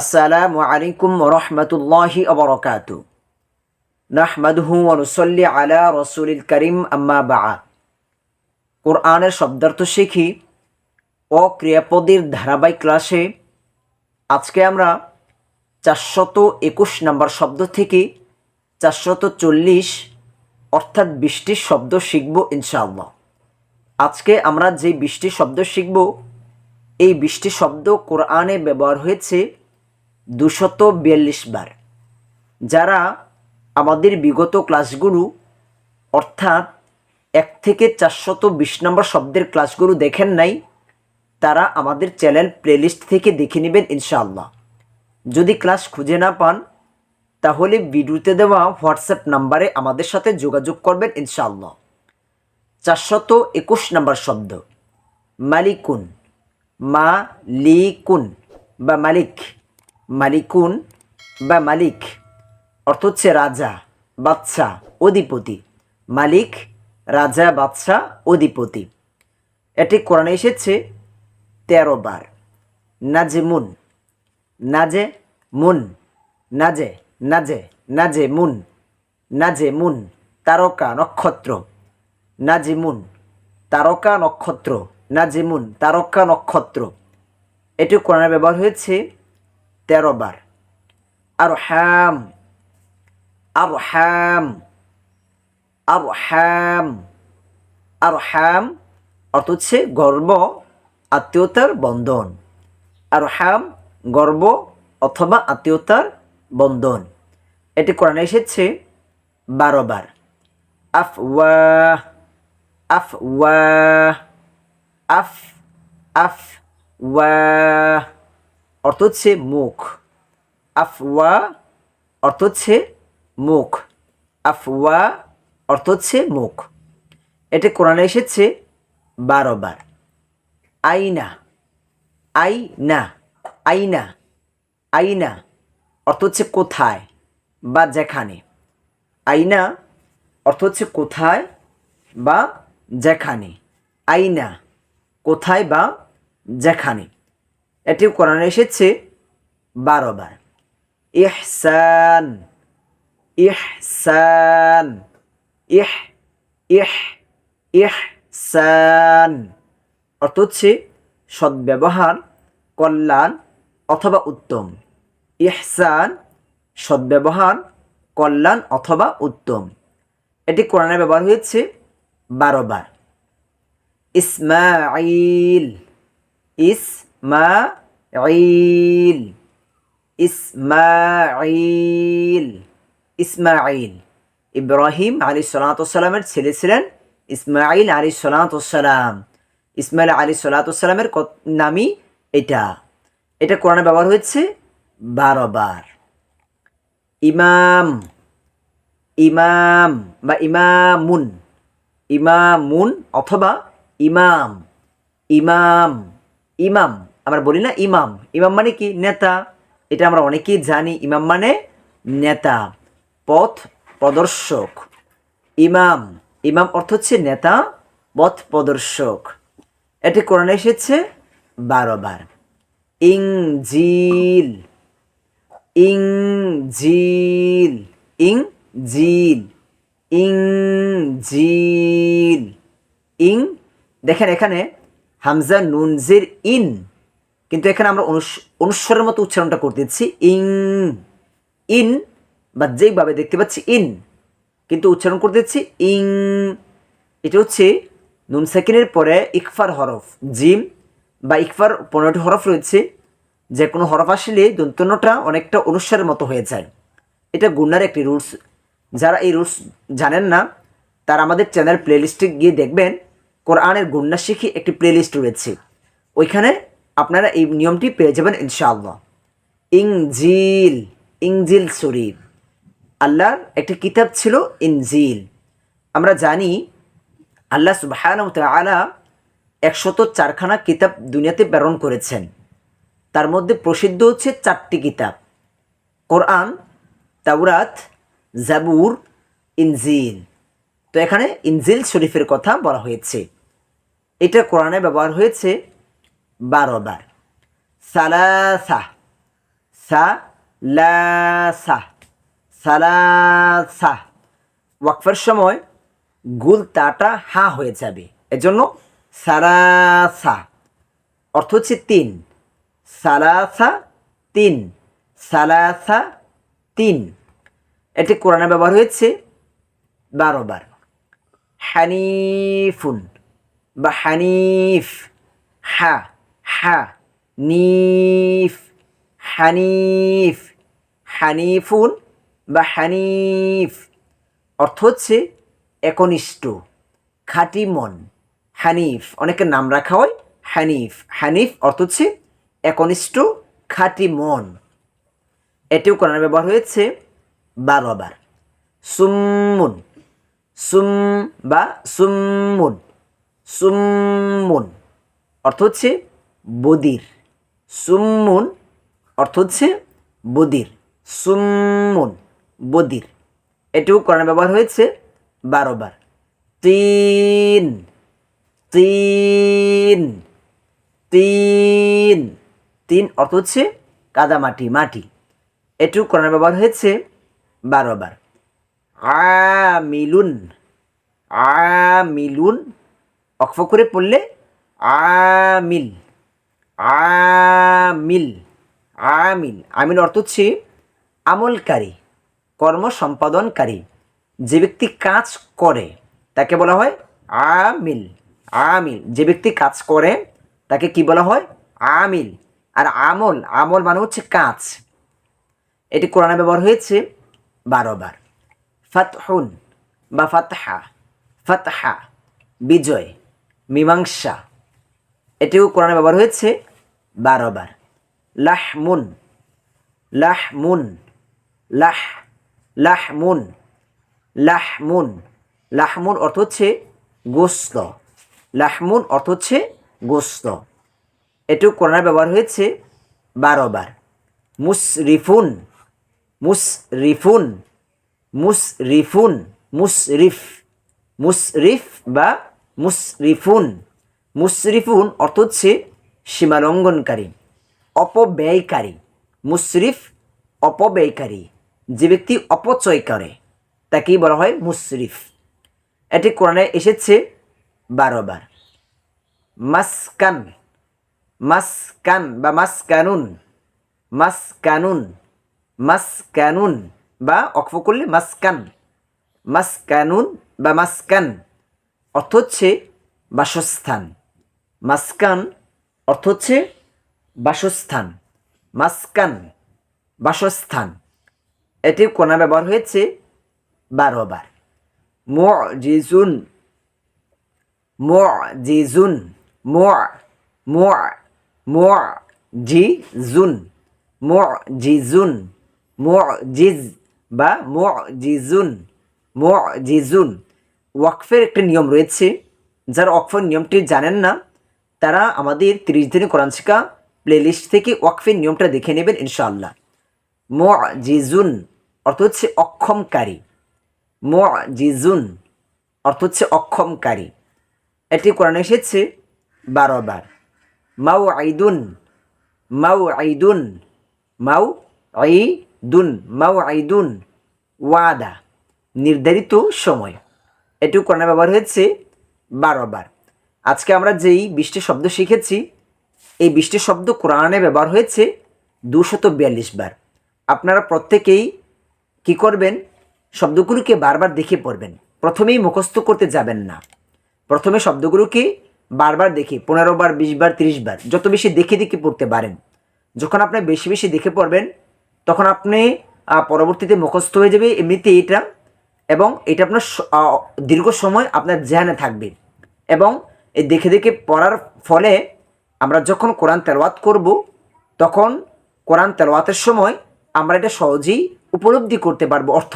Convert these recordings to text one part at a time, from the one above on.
আসসালামু আলাইকুম রহমতুল্লাহি অবরকাত নাহমাদহু অনুসল্লি আলা রসুলিল করিম, আম্মা বা কোরআনের শব্দার্থ শিখি ও ক্রিয়াপদের ধারাবাহিক ক্লাসে আজকে আমরা চারশত একুশ নম্বর শব্দ থেকে চারশত চল্লিশ, অর্থাৎ বৃষ্টির শব্দ শিখব ইনশাআল্লাহ। আজকে আমরা যে বৃষ্টি শব্দ শিখব, এই বৃষ্টি শব্দ কোরআনে ব্যবহার হয়েছে দুশত বিয়াল্লিশ বার, যারা আমাদের বিগত ক্লাসগুলো, অর্থাৎ এক থেকে চারশত বিশ নম্বর শব্দের ক্লাসগুলো দেখেন নাই, তারা আমাদের চ্যানেল প্লেলিস্ট থেকে দেখে নেবেন ইনশাআল্লাহ। যদি ক্লাস খুঁজে না পান, তাহলে ভিডিওতে দেওয়া হোয়াটসঅ্যাপ নাম্বারে আমাদের সাথে যোগাযোগ করবেন ইনশাআল্লাহ। চারশত একুশ নম্বর শব্দ, মালিকুন মা লিকুন বা মালিক। মালিকুন বা মালিক, অর্থ হচ্ছে রাজা, বাদশা, অধিপতি। মালিক, রাজা, বাদশা, অধিপতি। এটি কোরআনে এসেছে তেরো বার। নাজেমুন নাজে মুন। নাজে নাজে নাজে মুন। নাজে মুন, তারকা নক্ষত্র। নাজিমুন তারকা নক্ষত্র। নাজিমুন তারকা নক্ষত্র। এটি কোরআনে ব্যবহার হয়েছে তেরো বার। আর হ্যাম আর হ্যাম আর হ্যাম আর হ্যাম অর্থ হচ্ছে গর্ব, আত্মীয়তার বন্ধন। আর হ্যাম গর্ব অথবা আত্মীয়তার বন্ধন। এটি কোরআনে এসেছে বারো বার। আফওয়াহ আফওয়াহ আফ আফ ওয়াহ অর্থ হচ্ছে মুখ। আফওয়া অর্থ হচ্ছে মুখ। আফওয়া অর্থ হচ্ছে মুখ। এটা কোরআনে এসেছে বারো বার। আইনা। আইনা। আইনা। আইনা অর্থ হচ্ছে কোথায় বা যেখানে। আইনা অর্থ হচ্ছে কোথায় বা যেখানে। আইনা কোথায় বা যেখানে। এটি কোরআনে এসেছে বারো বার। ইহসান ইহসান, ইহ ইহ, ইহসান। অর্থ হচ্ছে সদ্ব্যবহার, কল্যাণ অথবা উত্তম। ইহসান, সদ্ব্যবহার, কল্যাণ অথবা উত্তম। এটি কোরআনে ব্যবহার হয়েছে বারো বার। ইসমাইল ইসমাইল ইসমাইল ইসমাইল ইব্রাহিম আলী সালাতামের ছেলে ছিলেন ইসমাইল আলী সালাতাম ইসমাইল আলী সালাতামের নামই এটা। এটা কোরআনে ব্যবহার হয়েছে বারো বার। ইমাম। ইমাম বা ইমামুন। ইমামুন অথবা ইমাম। ইমাম। ইমাম। আমরা বলি না ইমাম। ইমাম মানে কি? নেতা। এটা আমরা অনেকেই জানি। ইমাম মানে নেতা। পথ প্রদর্শক। ইমাম। ইমাম অর্থ হচ্ছে নেতা, পথ প্রদর্শক। এটি কোরআনে এসেছে বারো বার। ইংজিল ইংজিল ইংজিল ইংজিল ইং দেখেন এখানে হামজা নুনজির ইন। কিন্তু এখানে আমরা অনুস্বরের মতো উচ্চারণটা করে দিচ্ছি ইং ইন, বা যেইভাবে দেখতে পাচ্ছি, ইন। কিন্তু উচ্চারণ করে দিচ্ছি, ইং। এটা হচ্ছে নুন সেকেন্ডের পরে ইকফার হরফ, জিম, বা ইকফার পনেরোটি হরফ রয়েছে যে কোনো হরফ আসলে দন্তন্যটা অনেকটা অনুসারের মতো হয়ে যায়। এটা গুন্নার একটি রুলস। যারা এই রুলস জানেন না, তারা আমাদের চ্যানেল প্লেলিস্টে গিয়ে দেখবেন, কোরআনের গুন্না শিখি একটি প্লেলিস্ট রয়েছে। ওইখানে আপনারা এই নিয়মটি পেয়ে যাবেন ইনশাআল্লাহ। ইংজিল ইংজিল শরীফ আল্লাহর একটি কিতাব ছিল ইনজিল। আমরা জানি আল্লাহ সুবাহান আলা একশত চারখানা কিতাব দুনিয়াতে প্রেরণ করেছেন। তার মধ্যে প্রসিদ্ধ হচ্ছে চারটি কিতাব। কোরআন, তাওরাত, জাবুর, ইনজিল। তো এখানে ইনজিল শরীফের কথা বলা হয়েছে। এটা কোরআনে ব্যবহার হয়েছে বারো বার সালাসা। সা লাসা সালাসা। ওয়াকফের সময় গুল তাটা হা হয়ে যাবে। এজন্য সালাসা। অর্থ হচ্ছে তিন। সালাসা তিন। সালাসা তিন। এটি কোরআনে ব্যবহার হয়েছে বারো বার হানিফুন বা হানিফ। হা। হা, নিফ, হানিফ, হানিফুন বা হানিফ। অর্থ হচ্ছে একনিষ্ঠ, খাঁটি মন, হানিফ। অনেকের নাম রাখা হয় হানিফ। হানিফ অর্থ হচ্ছে একনিষ্ঠ, খাঁটি মন। এটিও কোরআনে ব্যবহার হয়েছে বারো বার সুম্মুন, সুম বা সুম্মুন সুম্মুন। অর্থ হচ্ছে বদির। সুম্মুন অর্থ হচ্ছে বদির। সুম্মুন, বদির। এটিও কোরআনে ব্যবহার হয়েছে বারো বার। তিন তিন তিন। তিন অর্থ হচ্ছে কাদামাটি মাটি এটিও কোরআনে ব্যবহার হয়েছে বারো বার। আমিলুন আমিলুন। অক্ষ করে পড়লে আমিল। আমিল আমিল। আমিল অর্থ হচ্ছে আমলকারী কর্ম সম্পাদনকারী যে ব্যক্তি কাজ করে, তাকে বলা হয় আমিল। আমিল। যে ব্যক্তি কাজ করে, তাকে কি বলা হয়? আমিল। আর আমল আমল মানে হচ্ছে কাজ। এটি কোরআনে ব্যবহার হয়েছে বারো বার। ফাতহুন বা ফাতহা। ফাতহা, বিজয়, মীমাংসা। এটিও কোরআনে ব্যবহার হয়েছে বারো বার লাহমুন লাহমুন, লাহ মুন লাহ লাহ লাহমুন লাহমুন লাহমুন অর্থ হচ্ছে গোস্ত। লাহমুন অর্থ হচ্ছে গোস্ত। এটিও কোরআনে ব্যবহার হয়েছে বারো বার মুসরিফুন মুসরিফুন মুসরিফুন, মুসরিফ মুসরিফ বা মুসরিফুন। মুসরিফুন অর্থ হচ্ছে সীমালঙ্ঘনকারী, অপব্যয়কারী। মুশরিফ অপব্যয়কারী, যে ব্যক্তি অপচয় করে, তাকেই বলা হয় মুশরিফ। এটি কোরআনে এসেছে বারো বার। মাসকান মাসকান বা মাসকানুন মাসকানুন মাসকানুন বা অক্ষ করলে মাসকান। মাসকানুন বা মাসকান অর্থ হচ্ছে বাসস্থান। মাসকান অর্থ হচ্ছে বাসস্থান। মাসকান, বাসস্থান। এটি কোনা ব্যবহার হয়েছে বারো বার। মুজিজুন মুজিজুন মু মু মুজিজুন মুজিজুন মুজিজ বা মুজিজুন মুজিজুন ওয়াকফের একটি নিয়ম রয়েছে। যারা ওয়াকফের নিয়মটি জানেন না তারা আমাদের তিরিশ দিনের কোরআন শিক্ষা প্লেলিস্ট থেকে ওয়াকফের নিয়মটা দেখে নেবেন ইনশাআল্লাহ। মুজিজুন অর্থ হচ্ছে অক্ষমকারী। মুজিজুন অর্থ হচ্ছে অক্ষমকারী। এটি কোরআনে এসেছে বারো বার। মাউ আইদুন মাউ আইদুন মাউ আইদুন মাউ আইদুন ওয়াদা, নির্ধারিত সময়। এটিও কোরআনে ব্যবহার হয়েছে বারো বার। আজকে আমরা যেই বৃষ্টি শব্দ শিখেছি, এই বৃষ্টি শব্দ কোরআনে ব্যবহার হয়েছে দুশত বিয়াল্লিশ বার। আপনারা প্রত্যেকেই কি করবেন? শব্দগুলোকে বারবার দেখে পড়বেন। প্রথমেই মুখস্থ করতে যাবেন না। প্রথমে শব্দগুলোকে বারবার দেখে, পনেরো বার, বিশ বার, তিরিশ বার, যত বেশি দেখে দেখে পড়তে পারেন। যখন আপনি বেশি বেশি দেখে পড়বেন, তখন আপনি পরবর্তীতে মুখস্থ হয়ে যাবে এমনিতে এটা এবং এটা আপনার দীর্ঘ সময় আপনার জেহানে থাকবে এবং এই দেখে দেখে পড়ার ফলে আমরা যখন কোরআন তেলাওয়াত করব, তখন কোরআন তেলাওয়াতের সময় আমরা এটা সহজেই উপলব্ধি করতে পারব অর্থ।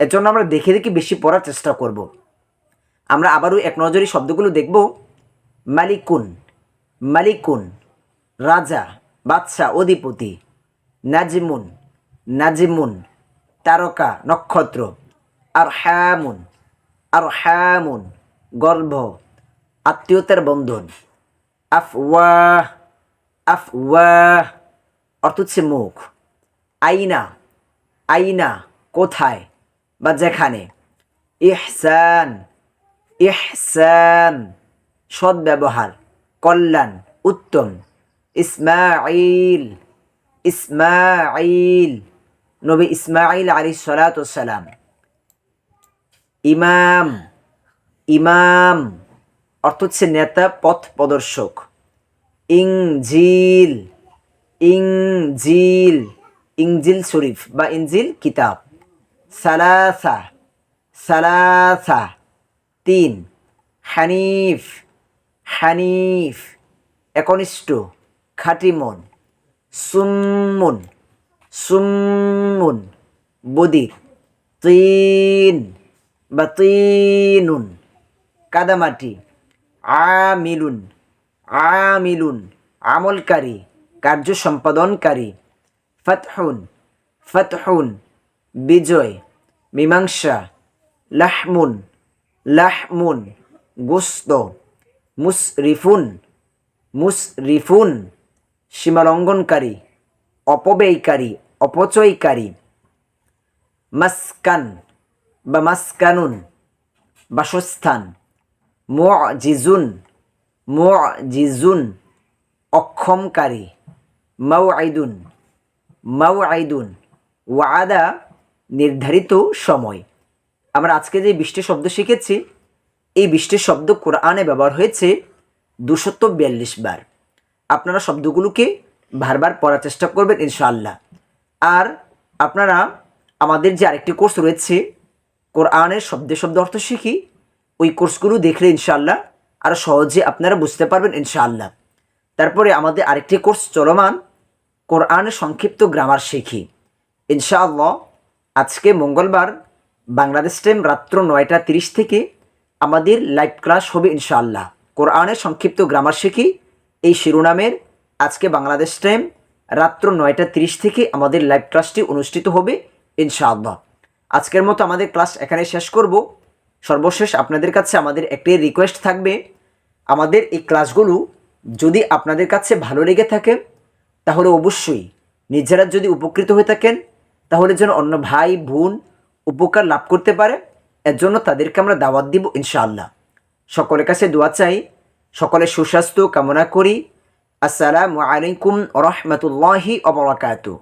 এর জন্য আমরা দেখে দেখে বেশি পড়ার চেষ্টা করব। আমরা আবারও এক নজরে শব্দগুলো দেখব। মালিকুন মালিকুন, রাজা, বাদশাহ, অধিপতি, নাজিমুন নাজিমুন, তারকা, নক্ষত্র আর হ্যামুন আর হ্যামুন গর্ভ আত্মীয়তার বন্ধন। আফওয়াহ আফওয়াহ অর্থ হচ্ছে মুখ। আইনা আইনা কোথায় বা যেখানে? ইহসান ইহসান সদ্ব্যবহার, কল্যাণ, উত্তম। ইসমাইল ইসমাইল নবী ইসমাইল আলী সালাম। ইমাম ইমাম অর্থ হচ্ছে নেতা, পথ প্রদর্শক। ইংজিল ইংজিল ইংজিল শরীফ বা ইঞ্জিল কিতাব। সালাসা সালাসা। তিন, হানিফ হানিফ। একনিষ্ঠ খাঁটি মন সুম্মুন সুম্মুন। বদির, তিন বা তিনুন। কাদামাটি আমিলুন আমিলুন, আমলকারী কার্য সম্পাদনকারী ফতহুন ফতহুন, বিজয়, মীমাংসা, লাহমুন লাহমুন, গোস্ত, মুসরিফুন মুসরিফুন, সীমালঙ্ঘনকারী, অপব্যয়কারী, অপচয়কারী, মাসকান বা মাসকানুন, বাসস্থান। মুজিজুন মুজিজুন অক্ষমকারী মাউআইদুন মাউআইদুন ওয়াদা নির্ধারিত সময়। আমরা আজকে যে বৃষ্টি শব্দ শিখেছি, এই বৃষ্টির শব্দ কোরআনে ব্যবহার হয়েছে দুশত বিয়াল্লিশ বার। আপনারা শব্দগুলোকে বারবার পড়ার চেষ্টা করবেন, ইনশাআল্লাহ। আর আপনারা আমাদের যে আরেকটি কোর্স রয়েছে, কোরআনের শব্দে শব্দ অর্থ শিখি ওই কোর্সগুলো দেখলে ইনশাআল্লাহ আরও সহজে আপনারা বুঝতে পারবেন ইনশাআল্লাহ। তারপরে আমাদের আরেকটি কোর্স চলমান কোরআনের সংক্ষিপ্ত গ্রামার শিখি। ইনশাআল্লাহ আজকে মঙ্গলবার, বাংলাদেশ টাইম রাত্র নয়টা তিরিশ থেকে আমাদের লাইভ ক্লাস হবে ইনশাআল্লাহ। কোরআনের সংক্ষিপ্ত গ্রামার শিখি, এই শিরোনামের আজকে বাংলাদেশ টাইম রাত্র নয়টা তিরিশ থেকে আমাদের লাইভ ক্লাসটি অনুষ্ঠিত হবে ইনশাআল্লাহ। আজকের মতো আমাদের ক্লাস এখানে শেষ করব। সর্বশেষ আপনাদের কাছে আমাদের একটি রিকোয়েস্ট থাকবে। আমাদের এই ক্লাসগুলো যদি আপনাদের কাছে ভালো লেগে থাকে, তাহলে অবশ্যই নিজেরা যদি উপকৃত হয়ে থাকেন, তাহলে যেন অন্য ভাই, বোন উপকার লাভ করতে পারে। এর জন্য তাদেরকে আমরা দাওয়াত দিব ইনশাআল্লাহ। সকলের কাছে দোয়া চাই। সকলের সুস্বাস্থ্য কামনা করি। আসসালামু আলাইকুম রহমতুল্লাহি অবরাকাতু